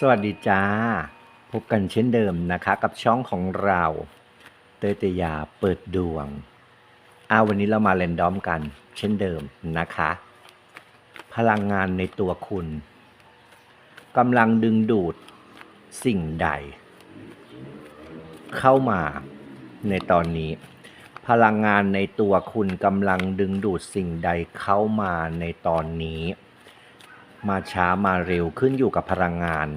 สวัสดีจ้า พบกันเช่นเดิมนะคะ กับช่องของเรา เตยเตยาเปิดดวงอาวันนี้เรามาเรนดอมกัน เช่นเดิมนะคะ พลังงานในตัวคุณกำลังดึงดูดสิ่งใด เข้ามาในตอนนี้ พลังงานในตัวคุณกำลังดึงดูดสิ่งใดเข้ามาในตอนนี้ มาช้ามาเร็วขึ้นอยู่กับพลังงาน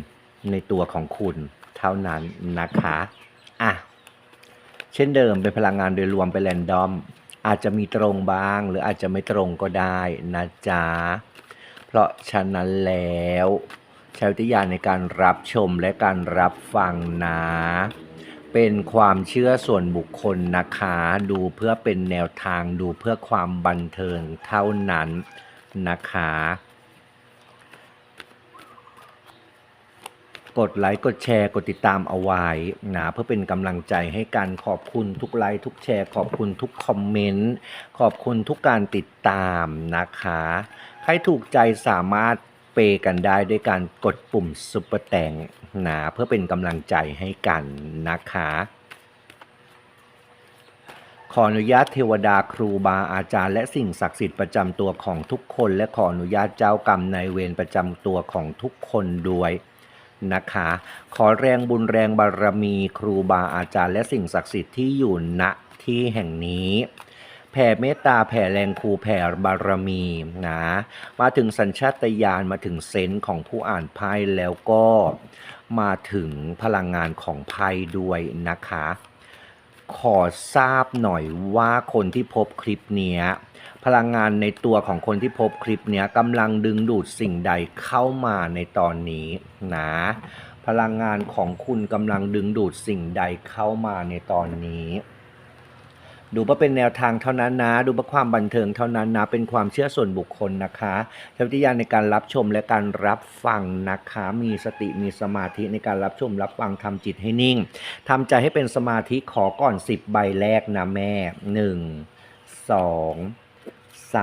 ในตัวของคุณเท่านั้นนะคะอะเช่นเดิมเป็นพลังงานโดยรวมเป็นแรนดอม อาจจะมีตรงบ้าง หรืออาจจะไม่ตรงก็ได้นะจ๊ะ เพราะฉะนั้นแล้วใช้วิทยาในการรับชมและการรับฟังนะ เป็นความเชื่อส่วนบุคคลนะคะ ดูเพื่อเป็นแนวทางดูเพื่อความบันเทิงเท่านั้นนะคะ กดไลค์กดแชร์กดติดตามเอาไว้นะเพื่อเป็นกำลังใจให้กันขอบคุณทุกไลค์ทุกแชร์ ขอบคุณทุกคอมเมนต์ขอบคุณทุกการติดตามนะคะ ใครถูกใจสามารถเปย์กันได้ด้วยการกดปุ่มซุปเปอร์แตงนะเพื่อเป็นกำลังใจให้กันนะคะ ขออนุญาตเทวดาครูบาอาจารย์และสิ่งศักดิ์สิทธิ์ประจำตัวของทุกคน และขออนุญาตเจ้ากรรมนายเวรประจำตัวของทุกคนด้วย นะคะ ขอแรงบุญแรงบารมีครูบาอาจารย์และสิ่งศักดิ์สิทธิ์ที่อยู่ณที่แห่งนี้แผ่เมตตาแผ่แรงครูแผ่บารมีนะมาถึงสัญชาตญาณมาถึงเซนส์ของผู้อ่านไพ่แล้วก็มาถึงพลังงานของไพ่ด้วยนะคะ ขอทราบหน่อยว่าคนที่พบคลิปเนี้ยพลังงานในตัวของคนที่พบคลิปเนี้ยกำลังดึงดูดสิ่งใดเข้ามาในตอนนี้นะพลังงานของคุณกำลังดึงดูดสิ่งใดเข้ามาในตอนนี้ ดูเพื่อเป็นแนวทางเท่านั้นนะ ดูเพื่อความบันเทิงเท่านั้นนะ เป็นความเชื่อส่วนบุคคลนะคะใช้วิทยาณในการรับชมและการรับฟังนะคะ มีสติมีสมาธิในการรับชมรับฟังทำจิตให้นิ่งทำใจให้เป็นสมาธิขอก่อน 10 ใบแรกนะแม่1 2 3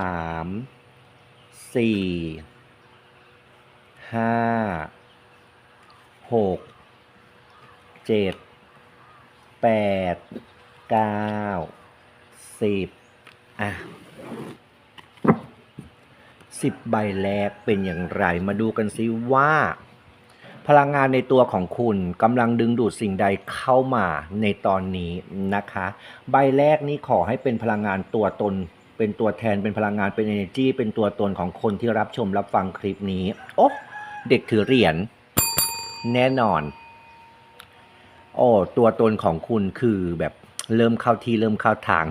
4 5 6 7 8 9 10อะสิบใบแรกเป็นอย่างไร มาดูกันซิว่า พลังงานในตัวของคุณกำลังดึงดูดสิ่งใดเข้ามาในตอนนี้นะคะ ใบแรกนี้ขอให้เป็นพลังงานตัวตน เป็นตัวแทนเป็นพลังงานเป็น energy เป็นตัวตนของคนที่รับชมรับฟังคลิปนี้ โอ้เด็กถือเหรียญแน่นอนโอ้ตัวตนของคุณคือแบบ เริ่มเข้าที่เริ่มเข้าทาง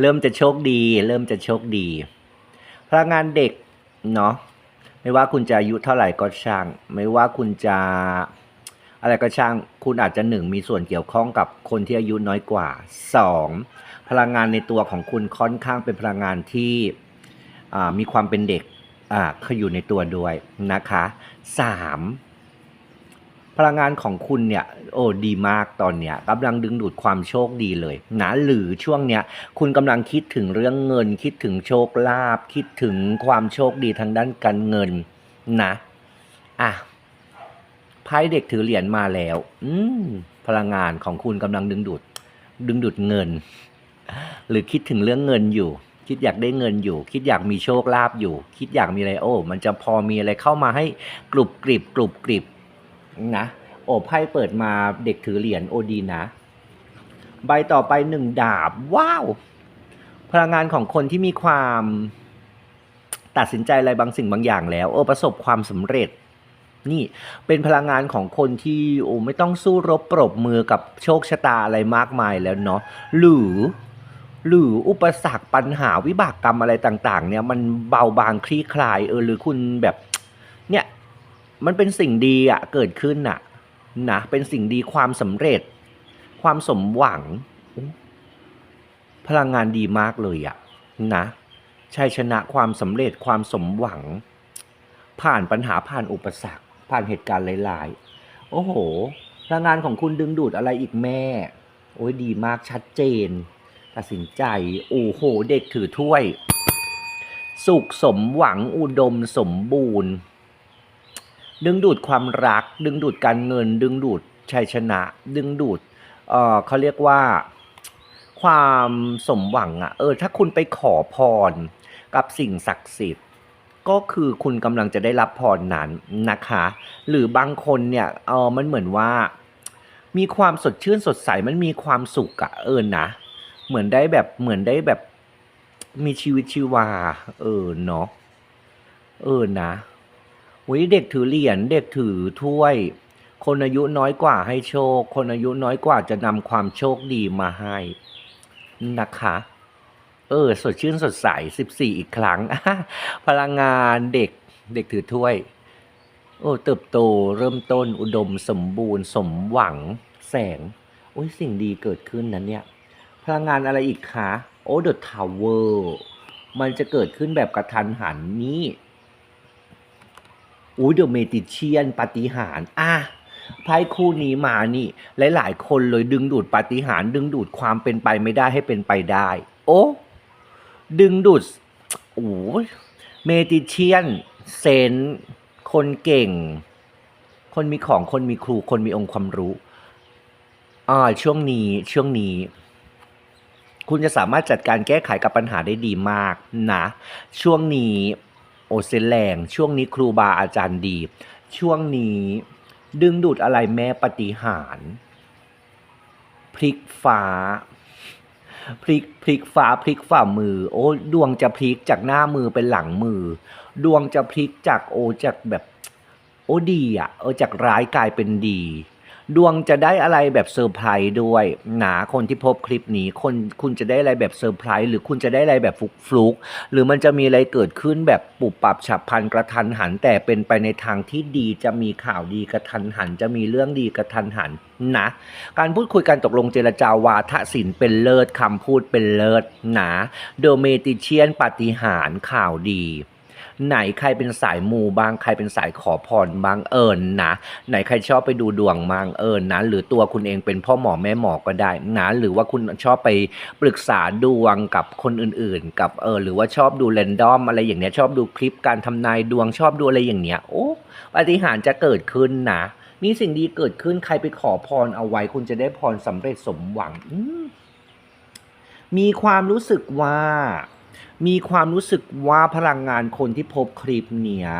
เริ่มจะโชคดี เริ่มจะโชคดี พลังงานเด็กเนาะไม่ว่าคุณจะอายุเท่าไหร่ก็ช่าง ไม่ว่าคุณจะอะไรก็ช่าง คุณอาจจะหนึ่งมีส่วนเกี่ยวข้องกับคนที่อายุน้อยกว่าสองพลังงานในตัวของคุณค่อนข้างเป็นพลังงานที่มีความเป็นเด็กเขาอยู่ในตัวด้วยนะคะสาม พลังงานของคุณเนี่ยโอ้ดีมากตอนเนี้ยกำลังดึงดูดความโชคดีเลยนะหรือช่วงเนี้ยคุณกำลังคิดถึงเรื่องเงิน คิดถึงโชคลาภคิดถึงความโชคดีทางด้านการเงินนะอะไพ่เด็กถือเหรียญมาแล้ว อืมพลังงานของคุณกำลังดึงดูด ดึงดูดเงิน หรือคิดถึงเรื่องเงินอยู่ คิดอยากได้เงินอยู่ คิดอยากมีโชคลาภอยู่ คิดอยากมีอะไรโอ้ มันจะพอมีอะไรเข้ามาให้กรุบกริบกรุบกริบ นะ โอ้ไพ่เปิดมาเด็กถือเหรียญโอดีนะ ใบต่อไปหนึ่งดาบ ว้าว พลังงานของคนที่มีความตัดสินใจอะไรบางสิ่งบางอย่างแล้วโอ้ประสบความสำเร็จ นี่เป็นพลังงานของคนที่โอ้ไม่ต้องสู้รบปรบมือกับโชคชะตาอะไรมากมายแล้วเนาะหรือหรืออุปสรรคปัญหาวิบากกรรมอะไรต่าง ๆ เนี่ยมันเบาบางคลี่คลายเออหรือคุณแบบเนี่ย มันเป็นสิ่งดีอะเกิดขึ้นอะนะเป็นสิ่งดีความสำเร็จ ความสมหวัง พลังงานดีมากเลยอะนะชัยชนะความสำเร็จความสมหวัง ผ่านปัญหาผ่านอุปสรรค ผ่านเหตุการณ์หลาย ๆ โอ้โหพลังงานของคุณดึงดูดอะไรอีกแม่ โอ้ยดีมากชัดเจน ตัดสินใจ โอ้โห เด็กถือถ้วย สุขสมหวังอุดมสมบูรณ์ ดึงดูดความรัก ดึงดูดการเงิน ดึงดูดชัยชนะ ดึงดูดเออเขาเรียกว่าความสมหวังอะเออถ้าคุณไปขอพรกับสิ่งศักดิ์สิทธิ์ก็คือคุณกำลังจะได้รับพรนั้นนะคะ หรือบางคนเนี่ยเออมันเหมือนว่า มีความสดชื่นสดใสมันมีความสุขอะเออนะเหมือนได้แบบเหมือนได้แบบมีชีวิตชีวา เออเนาะเออนะ อุ้ยเด็กถือเหรียญเด็กถือถ้วย คนอายุน้อยกว่าให้โชค คนอายุน้อยกว่าจะนำความโชคดีมาให้นะคะ เออ สดชื่นสดใสสิบสี่อีกครั้ง พลังงานเด็กเด็กถือถ้วย โอ้เติบโตเริ่มต้นอุดมสมบูรณ์ สมหวังแสงโอ้ยสิ่งดีเกิดขึ้นนั้นเนี่ย พลังงานอะไรอีกคะ โอ้เดอะทาวเวอร์มันจะเกิดขึ้นแบบกระทันหันนี่ อุ้ยเดอะเมติเชียนปฏิหารอะไพ่คู่นี้มานี่หลายๆคนเลยดึงดูดปฏิหารดึงดูดความเป็นไปไม่ได้ให้เป็นไปได้ โอ้ดึงดูดโอ้ยเมติเชียนเซนคนเก่ง คนมีของคนมีครูคนมีองค์ความรู้อ่าช่วงนี้ช่วงนี้ คุณจะสามารถจัดการแก้ไขกับปัญหาได้ดีมากนะ ช่วงนี้ โอเซนแรงช่วงนี้ครูบาอาจารย์ดี ช่วงนี้ดึงดูดอะไรแม้ปฏิหารพลิกฟ้าพลิกพลิกฟ้าพลิกฝ่ามือ โอ้ดวงจะพลิกจากหน้ามือเป็นหลังมือ ดวงจะพลิกจากโอจากแบบ โอ้ดีอะ เออจากร้ายกลายเป็นดี ดวงจะได้อะไรแบบเซอร์ไพรส์ด้วยหนาคนที่พบคลิปนี้คนคุณจะได้อะไรแบบเซอร์ไพรส์หรือคุณจะได้อะไรแบบฟุกฟลุกหรือมันจะมีอะไรเกิดขึ้นแบบปุบปับฉับพลันกระทันหัน แต่เป็นไปในทางที่ดีจะมีข่าวดีกระทันหัน จะมีเรื่องดีกระทันหันนะการพูดคุยกันตกลงเจรจาวาทศิลป์เป็นเลิศคำพูดเป็นเลิศหนาโดเมติเชียนปฏิหารข่าวดี ไหนใครเป็นสายมูบ้างใครเป็นสายขอพรบ้างเอิญนะไหนใครชอบไปดูดวงบ้างเอิญนะ หรือตัวคุณเองเป็นพ่อหมอแม่หมอก็ได้นะหรือว่าคุณชอบไปปรึกษาดวงกับคนอื่นๆ กับเออหรือว่าชอบดูเรนดอมอะไรอย่างเนี้ยชอบดูคลิปการทำนายดวงชอบดูอะไรอย่างเนี้ยโอ้ปฏิหารจะเกิดขึ้นนะมีสิ่งดีเกิดขึ้นใครไปขอพรเอาไว้ คุณจะได้พรสำเร็จสมหวังอืมีความรู้สึกว่า มีความรู้สึกว่าพลังงานคนที่พบคลิปเนี้ย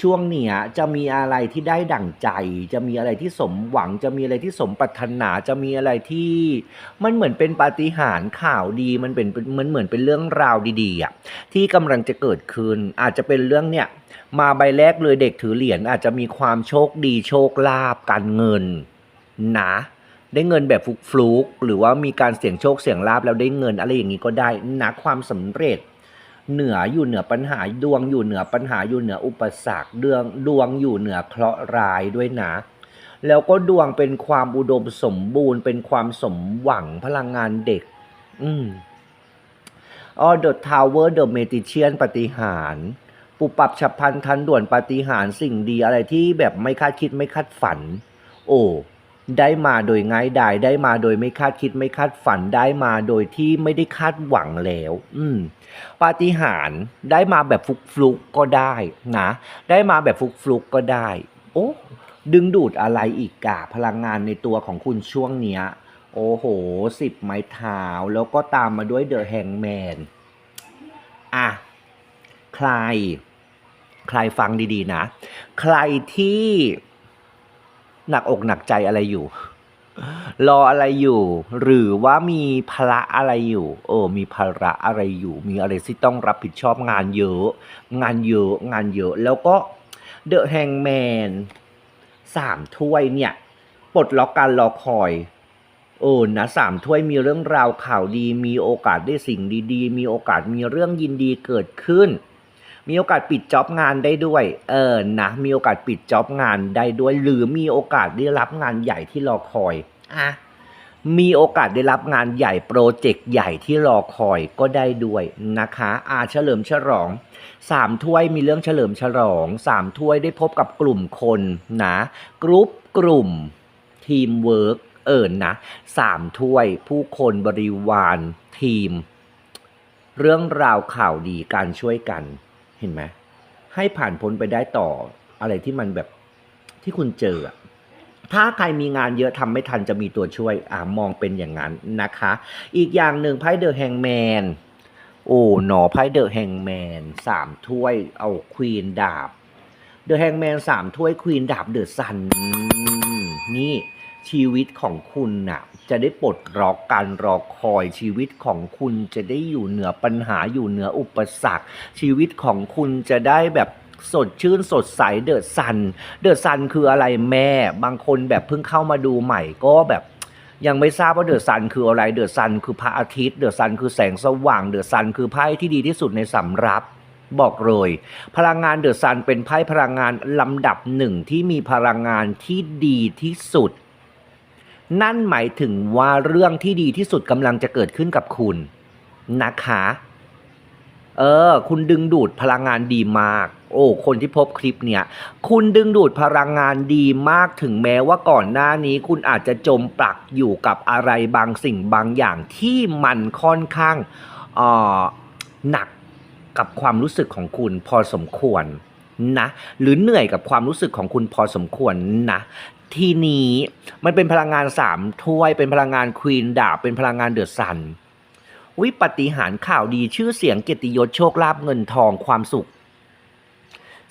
ช่วงเนี้ยจะมีอะไรที่ได้ดั่งใจ จะมีอะไรที่สมหวัง จะมีอะไรที่สมปรารถนาจะมีอะไรที่มันเหมือนเป็นปาฏิหาริย์ข่าวดีมันเป็นมันเหมือนเป็นเรื่องราวดีๆอะที่กำลังจะเกิดขึ้น อาจจะเป็นเรื่องเนี่ยมาใบแรกเลยเด็กถือเหรียญอาจจะมีความโชคดีโชคลาภการเงินนะ ได้เงินแบบฟลุกๆหรือว่ามีการเสี่ยงโชคเสี่ยงลาบแล้วได้เงินอะไรอย่างนี้ก็ได้นะความสำเร็จ เหนืออยู่เหนือปัญหาดวงอยู่เหนือปัญหาอยู่เหนืออุปสรรคเดวงดวงอยู่เหนือเคราะห์ร้ายด้วยนะ แล้วก็ดวงเป็นความอุดมสมบูรณ์ เป็นความสมหวังพลังงานเด็ก อืมออเดอะทาวเวอร์เดอะเมติเชียนปฏิหารปุบปับฉับพลันทันด่วนปฏิหารสิ่งดีอะไรที่แบบไม่คาดคิดไม่คาดฝัน โอ้ ได้มาโดยง่ายดายได้มาโดยไม่คาดคิดไม่คาดฝันได้มาโดยที่ไม่ได้คาดหวังแล้ว อืมปาฏิหาริย์ได้มาแบบฟุกฟลุกก็ได้นะได้มาแบบฟุกฟลุกก็ได้ โอ้ดึงดูดอะไรอีกกะพลังงานในตัวของคุณช่วงเนี้ย โอ้โหสิบไม้เท้าแล้วก็ตามมาด้วยเดอะแฮงแมนอะใคร ใครฟังดีๆนะ ใครที่ หนักอกหนักใจอะไรอยู่ รออะไรอยู่ หรือว่ามีภาระอะไรอยู่ เออ มีภาระอะไรอยู่ มีอะไรที่ต้องรับผิดชอบงานเยอะ งานเยอะงานเยอะ แล้วก็เดอะแฮงแมนสามถ้วยเนี่ยปลดล็อกการรอคอยโอ้นะสามถ้วยมีเรื่องราวข่าวดี มีโอกาสได้สิ่งดี ๆ มีโอกาสมีเรื่องยินดีเกิดขึ้น มีโอกาสปิดจ็อบงานได้ด้วย เออนะมีโอกาสปิดจ็อบงานได้ด้วย หรือมีโอกาสได้รับงานใหญ่ที่รอคอยอะมีโอกาสได้รับงานใหญ่โปรเจกต์ใหญ่ที่รอคอยก็ได้ด้วยนะคะอาเฉลิมฉลองสามถ้วยมีเรื่องเฉลิมฉลองสามถ้วยได้พบกับกลุ่มคนนะกรุ๊ปกลุ่มทีมเวิร์กเอิญนะสามถ้วยผู้คนบริวารทีม เรื่องราวข่าวดีการช่วยกัน เห็นไหมให้ผ่านพ้นไปได้ต่ออะไรที่มันแบบที่คุณเจอ ถ้าใครมีงานเยอะทำไม่ทันจะมีตัวช่วยอ่ามองเป็นอย่างนั้นนะคะ อีกอย่างหนึ่งไพ่เดอะแฮงแมนโอ้หนอไพ่เดอะแฮงแมนสามถ้วยเอาควีนดาบเดอะแฮงแมนสามถ้วยควีนดาบเดอะซันนี่ ชีวิตของคุณน่ะ จะได้ปลดล็อกการรอคอยชีวิตของคุณจะได้อยู่เหนือปัญหาอยู่เหนืออุปสรรค ชีวิตของคุณจะได้แบบสดชื่นสดใสเดอะซัน เดอะซันคืออะไรแม่ บางคนแบบเพิ่งเข้ามาดูใหม่ก็แบบยังไม่ทราบว่าเดอะซันคืออะไรเดอะซันคือพระอาทิตย์เดอะซันคือแสงสว่างเดอะซันคือไพ่ที่ดีที่สุดในสำรับบอกเลยพลังงานเดอะซันเป็นไพ่พลังงานลำดับหนึ่งที่มีพลังงานที่ดีที่สุด นั่นหมายถึงว่าเรื่องที่ดีที่สุดกำลังจะเกิดขึ้นกับคุณนะคะ เออ คุณดึงดูดพลังงานดีมาก โอ้ คนที่พบคลิปเนี่ย คุณดึงดูดพลังงานดีมากถึงแม้ว่าก่อนหน้านี้ คุณอาจจะจมปลักอยู่กับอะไรบางสิ่งบางอย่างที่มันค่อนข้างอ่อหนักกับความรู้สึกของคุณพอสมควรนะหรือเหนื่อยกับความรู้สึกของคุณพอสมควรนะ ทีนี้มันเป็นพลังงานสามถ้วยเป็นพลังงานควีนดาบเป็นพลังงานเดอะซัน วิปฏิหารข่าวดีชื่อเสียงเกียรติยศโชคลาภเงินทองความสุข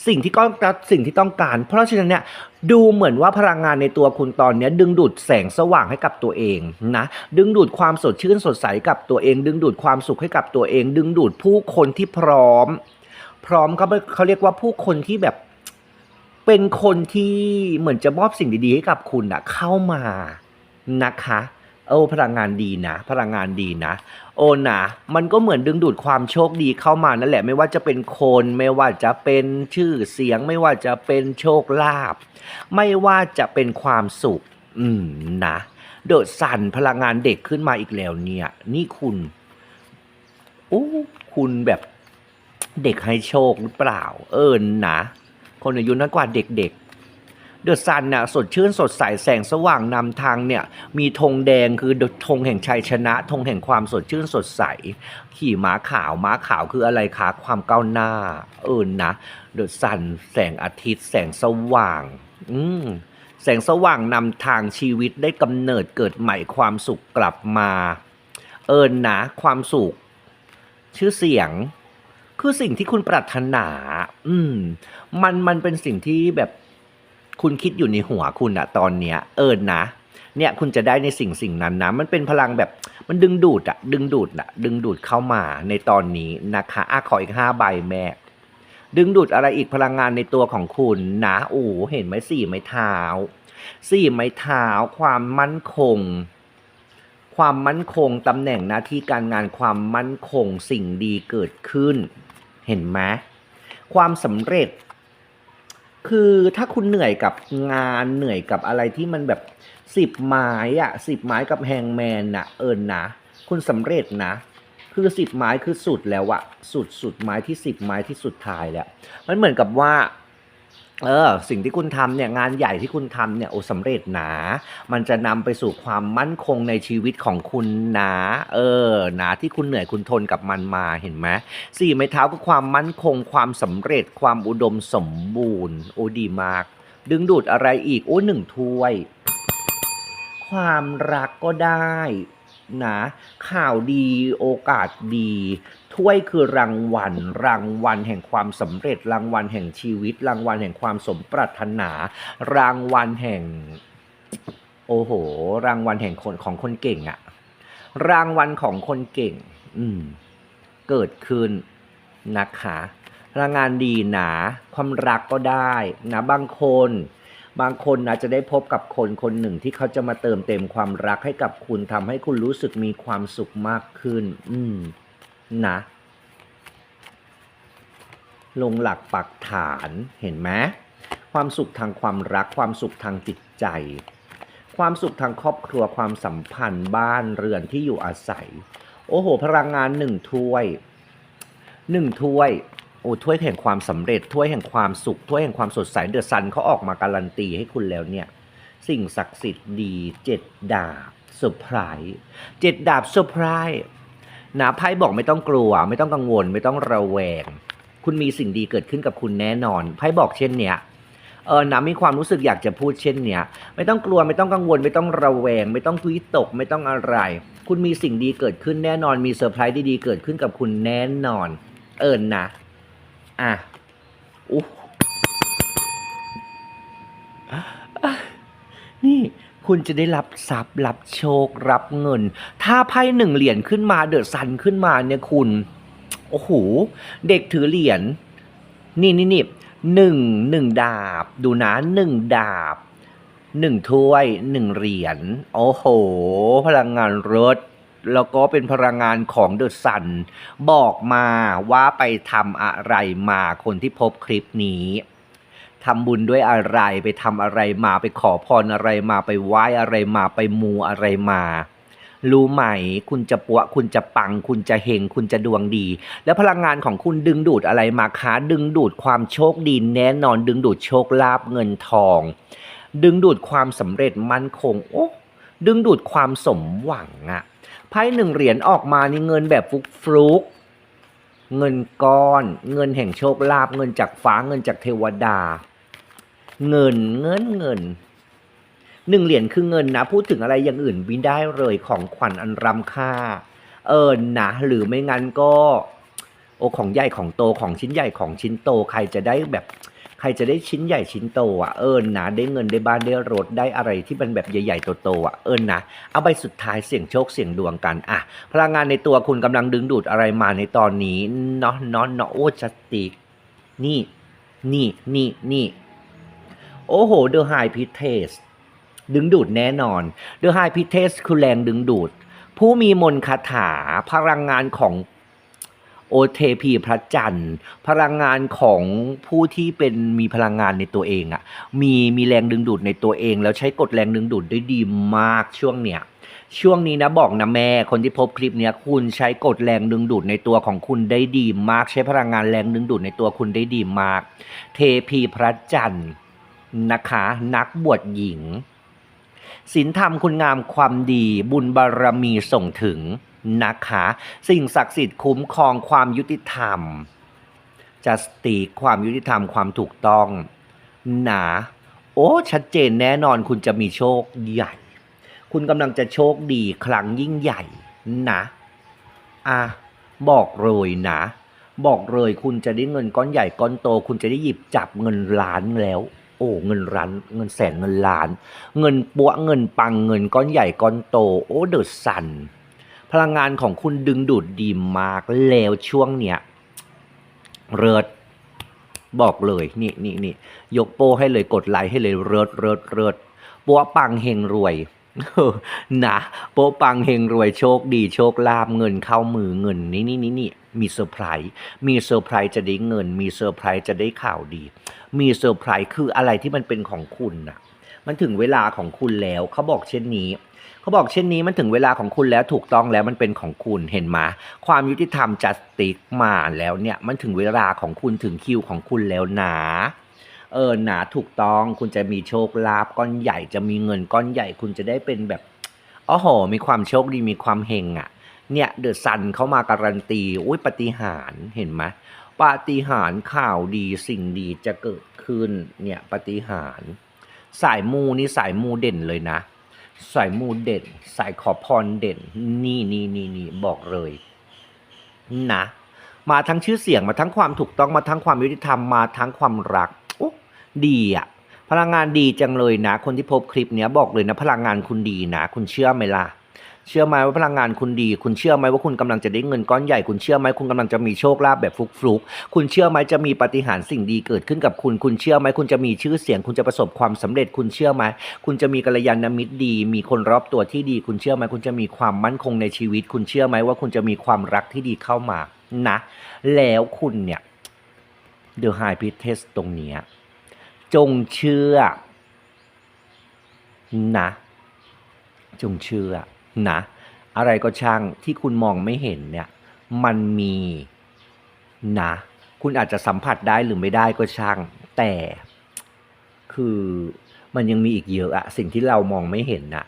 สิ่งที่ต้องการสิ่งที่ต้องการ เพราะฉะนั้นเนี่ยดูเหมือนว่าพลังงานในตัวคุณตอนนี้ดึงดูดแสงสว่างให้กับตัวเองนะดึงดูดความสดชื่นสดใสกับตัวเอง ดึงดูดความสุขให้กับตัวเอง ดึงดูดผู้คนที่พร้อม พร้อมเขาเขาเรียกว่าผู้คนที่แบบ เป็นคนที่เหมือนจะมอบสิ่งดีๆให้กับคุณอะเข้ามานะคะ โอ้พลังงานดีนะ พลังงานดีนะ โอ้นะมันก็เหมือนดึงดูดความโชคดีเข้ามานั่นแหละ ไม่ว่าจะเป็นคน ไม่ว่าจะเป็นชื่อเสียง ไม่ว่าจะเป็นโชคลาภไม่ว่าจะเป็นความสุข อืมนะเดอะสันพลังงานเด็กขึ้นมาอีกแล้วเนี่ย นี่คุณโอ้คุณแบบเด็กให้โชคหรือเปล่า เออนะ คนอายุน้อยกว่าเด็กๆ เดอะซันน่ะสดชื่นสดใสแสงสว่างนำทางเนี่ย มีธงแดงคือธงแห่งชัยชนะธงแห่งความสดชื่นสดใส ขี่ม้าขาวม้าขาวคืออะไรคะความก้าวหน้า เออนะเดอะซันแสงอาทิตย์ แสงสว่าง อืมแสงสว่างนำทางชีวิตได้กำเนิดเกิดใหม่ความสุขกลับมา เอินนะ ความสุข ชื่อเสียง คือสิ่งที่คุณปรารถนา อืม มันมันเป็นสิ่งที่แบบคุณคิดอยู่ในหัวคุณอะตอนเนี้ย เออนะเนี่ยคุณจะได้ในสิ่งสิ่งนั้นนะ มันเป็นพลังแบบมันดึงดูดอะดึงดูดอะดึงดูดเข้ามาในตอนนี้นะคะอะขออีกห้าใบแม่ดึงดูดอะไรอีกพลังงานในตัวของคุณนะโอ้เห็นไหมสี่ไม้เท้าสี่ไม้เท้า ความมั่นคง ความมั่นคงตำแหน่งหน้าที่การงานความมั่นคงสิ่งดีเกิดขึ้น เห็นไหมความสำเร็จ คือถ้าคุณเหนื่อยกับงานเหนื่อยกับอะไรที่มันแบบสิบไม้อะสิบไม้กับแฮงแมนน่ะ เอิญนะคุณสำเร็จนะ คือสิบไม้คือสุดแล้วอะสุดสุดไม้ที่สิบไม้ที่สุดท้ายแล้ว มันเหมือนกับว่า เออสิ่งที่คุณทำเนี่ยงานใหญ่ที่คุณทำเนี่ยโอ้สำเร็จหนะมันจะนำไปสู่ความมั่นคงในชีวิตของคุณหนะเออหนะที่คุณเหนื่อยคุณทนกับมันมาเห็นไหมสี่ไม้เท้าคือความมั่นคง ความสำเร็จความอุดมสมบูรณ์โอ้ดีมาก ดึงดูดอะไรอีกโอ้หนึ่งถ้วย ความรักก็ได้นะข่าวดีโอกาสดี ถ้วยคือรางวัล รางวัลแห่งความสำเร็จ รางวัลแห่งชีวิต รางวัลแห่งความสมปรารถนา รางวัลแห่ง โอ้โห รางวัลแห่งคนของคนเก่งอะรางวัลของคนเก่ง อืม เกิดขึ้นนะคะพลังงานดีหนะความรักก็ได้นะบางคน บางคนอาจจะได้พบกับคนคนหนึ่งที่เขาจะมาเติมเต็มความรักให้กับคุณทำให้คุณรู้สึกมีความสุขมากขึ้น อืม นะ ลงหลักปักฐานเห็นไหมความสุขทางความรักความสุขทางจิตใจ ความสุขทางครอบครัวความสัมพันธ์บ้านเรือนที่อยู่อาศัย โอ้โห พลังงานหนึ่งถ้วยหนึ่งถ้วยโอ้ถ้วยแห่งความสำเร็จถ้วยแห่งความสุขถ้วยแห่งความสดใสเดอะซันเขาออกมาการันตีให้คุณแล้วเนี่ยสิ่งศักดิ์สิทธิ์ดีเจ็ดดาบเซอร์ไพรส์เจ็ดดาบเซอร์ไพรส์ นะไพ่บอกไม่ต้องกลัว ไม่ต้องกังวล ไม่ต้องระแวง คุณมีสิ่งดีเกิดขึ้นกับคุณแน่นอนไพ่บอกเช่นเนี้ยเออนะมีความรู้สึกอยากจะพูดเช่นเนี้ยไม่ต้องกลัวไม่ต้องกังวล ไม่ต้องระแวง ไม่ต้องวิตก ไม่ต้องอะไร คุณมีสิ่งดีเกิดขึ้นแน่นอน มีเซอร์ไพรส์ดีๆเกิดขึ้นกับคุณแน่นอน เอิญนะอะอู้อะนี่ คุณจะได้รับทรัพย์รับโชครับเงิน ถ้าไพ่หนึ่งเหรียญขึ้นมาเดอะซันขึ้นมาเนี่ยคุณโอ้โหเด็กถือเหรียญนี่นี่นี่หนึ่งหนึ่งดาบ ดูนะหนึ่งดาบหนึ่งถ้วยหนึ่งเหรียญโอ้โห พลังงานรถ แล้วก็เป็นพลังงานของเดอะซันบอกมาว่าไปทำอะไรมาคนที่พบคลิปนี้ ทำบุญด้วยอะไร ไปทำอะไรมาไปขอพรอะไรมาไปไหว้อะไรมาไปมูอะไรมา รู้ไหม คุณจะปัวคุณจะปัง คุณจะเฮงคุณจะดวงดี แล้วพลังงานของคุณดึงดูดอะไรมาคะดึงดูดความโชคดีแน่นอน ดึงดูดโชคลาภเงินทอง ดึงดูดความสำเร็จมั่นคงโอ้ดึงดูดความสมหวังอะไพ่หนึ่งเหรียญออกมานี่เงินแบบฟุกฟลุกเงินก้อน เงินแห่งโชคลาภเงินจากฟ้าเงินจากเทวดา เงินเงินเงินหนึ่งเหรียญคือเงินนะ พูดถึงอะไรอย่างอื่นไม่ได้เลยของขวัญอันรำค่า เออนะ หรือไม่งั้นก็ โอของใหญ่ของโตของชิ้นใหญ่ของชิ้นโต ใครจะได้แบบ ใครจะได้ชิ้นใหญ่ชิ้นโตอะเออนะ ได้เงินได้บ้านได้รถได้อะไรที่มันแบบใหญ่ๆโตๆอะเออนะเอาใบสุดท้ายเสี่ยงโชคเสี่ยงดวงกันอะพลังงานในตัวคุณกำลังดึงดูดอะไรมาในตอนนี้เนาะเนาะเนาะโอ้จัติกนี่ นี่นี่นี่ โอ้โห The High p i t e s ดึงดูดแน่นอน The High p i t e s คือแรงดึงดูด ผู้มีมนต์คาถาพลังงานของโอเทพีพระจันทร์ พลังงานของผู้ที่เป็นมีพลังงานในตัวเองอะ่ะมีมีแรงดึงดูดในตัวเอง แล้วใช้กฎแรงดึงดูดได้ดีมากช่วงเนี้ยช่วงนี้นะบอกนะแม่คนที่พบคลิปเนี้ยคุณใช้กฎแรงดึงดูดในตัวของคุณได้ดีมาก ใช้พลังงานแรงดึงดูดในตัวคุณได้ดีมาก เทพีพระจันทร์ นะคะ นักบวชหญิงศีลธรรมคุณงามความดีบุญบารมีส่งถึงนะคะ สิ่งศักดิ์สิทธิ์คุ้มครองความยุติธรรมจัสติความยุติธรรมความถูกต้องนะโอ้ชัดเจนแน่นอนคุณจะมีโชคใหญ่ คุณกำลังจะโชคดีครั้งยิ่งใหญ่นะอะบอกเลยนะ บอกเลยคุณจะได้เงินก้อนใหญ่ก้อนโต คุณจะได้หยิบจับเงินล้านแล้ว โอ้เงินร้านเงินแสนเงินล้าน เงินปัวเงินปังเงินก้อนใหญ่ก้อนโต โอ้เดอะสันพลังงานของคุณดึงดูดดีมากแล้วช่วงเนี้ยเริดบอกเลยนี่นี่นี่ยกโป้ให้เลยกดไลค์ให้เลยเริดเริดเริดปัวปังเฮงรวย นะโป๊ปังเฮงรวยโชคดีโชคลาภเงินเข้ามือเงินนี่นี่นี่นี่มีเซอร์ไพรส์มีเซอร์ไพรส์จะได้เงิน มีเซอร์ไพรส์จะได้ข่าวดี มีเซอร์ไพรส์คืออะไรที่มันเป็นของคุณน่ะมันถึงเวลาของคุณแล้วเขาบอกเช่นนี้เขาบอกเช่นนี้มันถึงเวลาของคุณแล้วถูกต้องแล้วมันเป็นของคุณเห็นไหมความยุติธรรมจัสติกมาแล้วเนี่ยมันถึงเวลาของคุณถึงคิวของคุณแล้วนะ เออหนาถูกต้องคุณจะมีโชคลาภก้อนใหญ่จะมีเงินก้อนใหญ่คุณจะได้เป็นแบบอ๋อโห มีความโชคดีมีความเฮงอะ่ะ เนี่ยเดอะซันเข้ามาการันตี อุ้ยปฏิหารเห็นไหมปาฏิหารข่าวดีสิ่งดีจะเกิดขึ้นเนี่ยปาฏิหาร สายมูนี่สายมูเด่นเลยนะ สายมูเด่น สายขอพรเด่น นี่นี่นี่นี่บอกเลยนะมาทั้งชื่อเสียงมาทั้งความถูกต้องมาทั้งความยุติธรรมมาทั้งความรัก ดีอะพลังงานดีจังเลยนะ คนที่พบคลิปเนี้ยบอกเลยนะ พลังงานคุณดีนะ คุณเชื่อไหมล่ะเชื่อไหมว่าพลังงานคุณดี คุณเชื่อไหมว่าคุณกำลังจะได้เงินก้อนใหญ่ คุณเชื่อไหมคุณกำลังจะมีโชคลาภแบบฟลุกคุณเชื่อไหมจะมีปาฏิหารสิ่งดีเกิดขึ้นกับคุณ คุณเชื่อไหมคุณจะมีชื่อเสียง คุณจะประสบความสำเร็จ คุณเชื่อไหมคุณจะมีกัลยาณมิตรดี มีคนรอบตัวที่ดี คุณเชื่อไหมคุณจะมีความมั่นคงในชีวิต คุณเชื่อไหมว่าคุณจะมีความรักที่ดีเข้ามานะ แล้วคุณเนี่ย The High p r i e s t e s s ตรงเนี้ย จงเชื่อ นะ จงเชื่อนะ อะไรก็ช่างที่คุณมองไม่เห็นเนี่ย มันมีนะ คุณอาจจะสัมผัสได้หรือไม่ได้ก็ช่าง แต่คือมันยังมีอีกเยอะอะสิ่งที่เรามองไม่เห็นน่ะ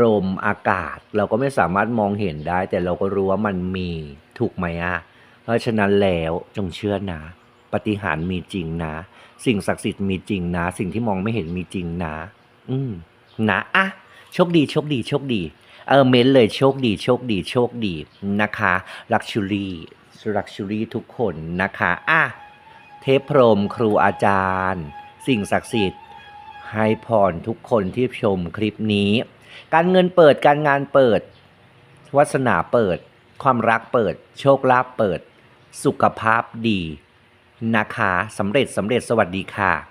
ลมอากาศเราก็ไม่สามารถมองเห็นได้ แต่เราก็รู้ว่ามันมีถูกไหมอะเพราะฉะนั้นแล้วจงเชื่อนะ ปฏิหาร์มีจริงนะ สิ่งศักดิ์สิทธิ์มีจริงนะ สิ่งที่มองไม่เห็นมีจริงนะ อืมนะอะโชคดีโชคดีโชคดี เออเม้นเลยโชคดีโชคดีโชคดีนะคะลักชูรี่ลักชูรี่ทุกคนนะคะอะเทพพรมครูอาจารย์ สิ่งศักดิ์สิทธิ์ให้พรทุกคนที่ชมคลิปนี้ การเงินเปิดการงานเปิดวาสนาเปิด ความรักเปิด โชคลาภเปิด สุขภาพดี นะคะสำเร็จสำเร็จสวัสดีค่ะ